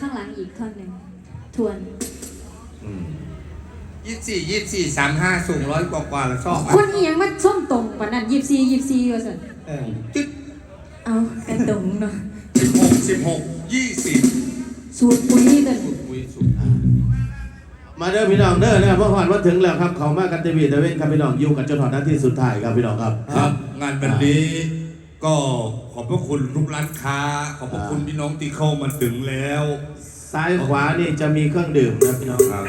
ข้างหลังอีกท่อนหนึ่งทวน ยี่สี่ยี่สี่สามห้าสูงร้อยกว่ากว่าแล้วชอบคนอีหยังมาส้มตรงปานนั้นยิบซียิบซีว่าสันเออจึ๊ดเอากระตรงเนาะสิบหกสิบหกยี่สิบสูตรปุ๋ยกันอุ้ยสุดมาเด้อพี่น้องเด้อนะครับเมื่อวานว่าถึงแล้วครับเขามากันเตวีตะเวนครับพี่น้องอยู่กันจนถึงนาทีสุดท้ายครับพี่น้องครับ ครับ งานวันนี้ ก็ขอบพระคุณทุกร้านค้า ขอบพระคุณพี่น้องที่เข้ามาถึงแล้ว ซ้ายขวานี่จะมีเครื่องดื่มนะพี่น้อง ครับ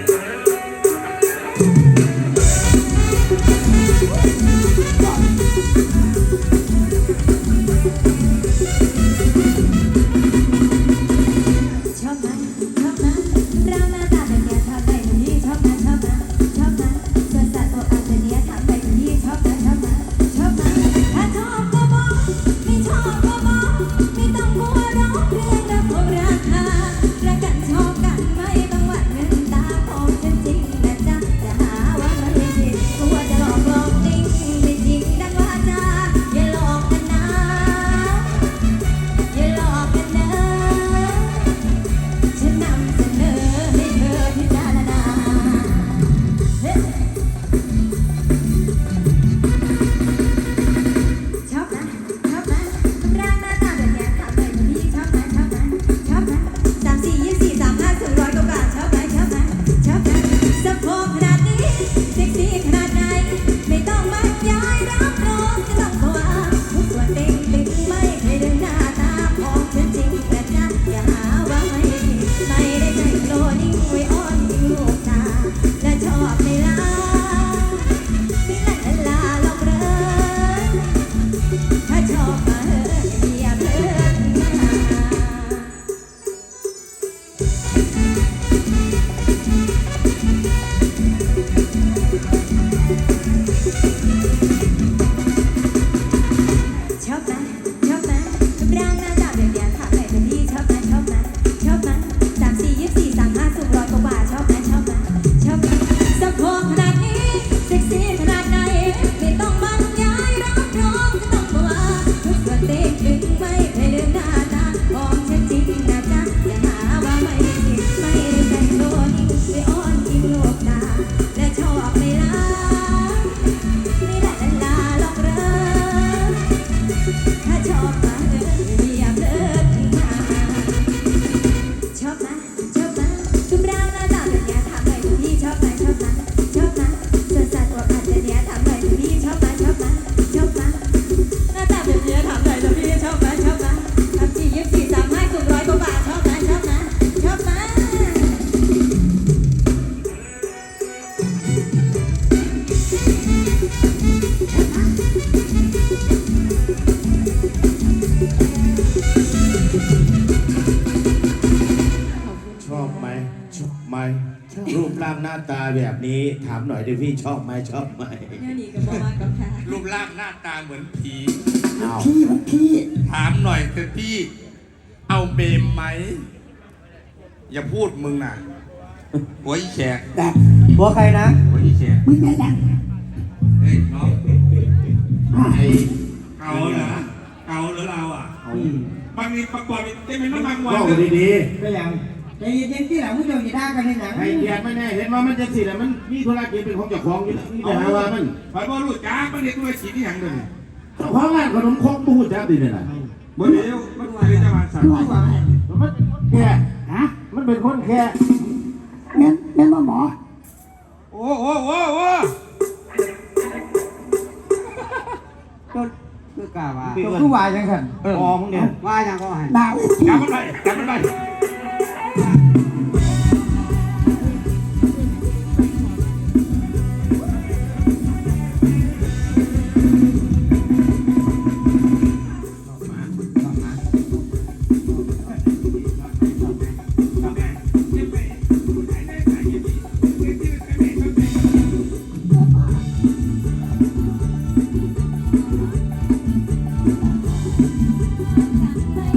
างหน้าตาแบบนี้ถามหน่อยดิพี่ชอบไหมชอบไหมเนี่ยนี่ก็บอกมากับค่ะรูปร่างหน้าตาเหมือนผีเอาพี่มันพี่ถามหน่อยเถอะพี่เอาเมมไหม อย่าพูดมึงน่ะหัวอีแขกแต่หัวใครนะหัวอีแขกมึงอย่าดังเฮ้ยน้องไอ้เอาเหรอเอาเหรอเราอะอืมบางทีประกอบได้ไหมน้ำมันวัก็นดีก็ยัง ใจเย็นๆที่หลังมึงจะมีด่ากันในหนังๆให้เกียรติไม่แน่เห็นว่ามันจะสิแล้วมันมีธุรกิจเป็นของเจ้าของอยู่แล้วนี่ไปหาว่ามันคอยบ่รู้จ้าประเด็นด้วยสีที่หยังเลยเจ้าของร้านขนมครกตู้จ้าดีเนี่ยนะบ่เดี๋ยวมันเป็นจังหวัดสัตคือว์ว่าว่ามันแค่ฮะมันเป็นคนแค่แม่นแม่นว่าหมอโอ้โอ้โอ้โอ้ก็คือกล้าว่าตัวคือว่าจังซั่นมองเนี่ยว่าอย่างก็ให้ด่าเวทีจับมันไปจับมันไป ไป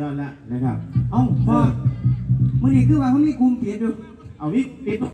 ยอดแล้วนะครับ เอ้าพ่อมื่อนี้คือว่าเขามีกลุ่มปิดอยู่เอาวิปิด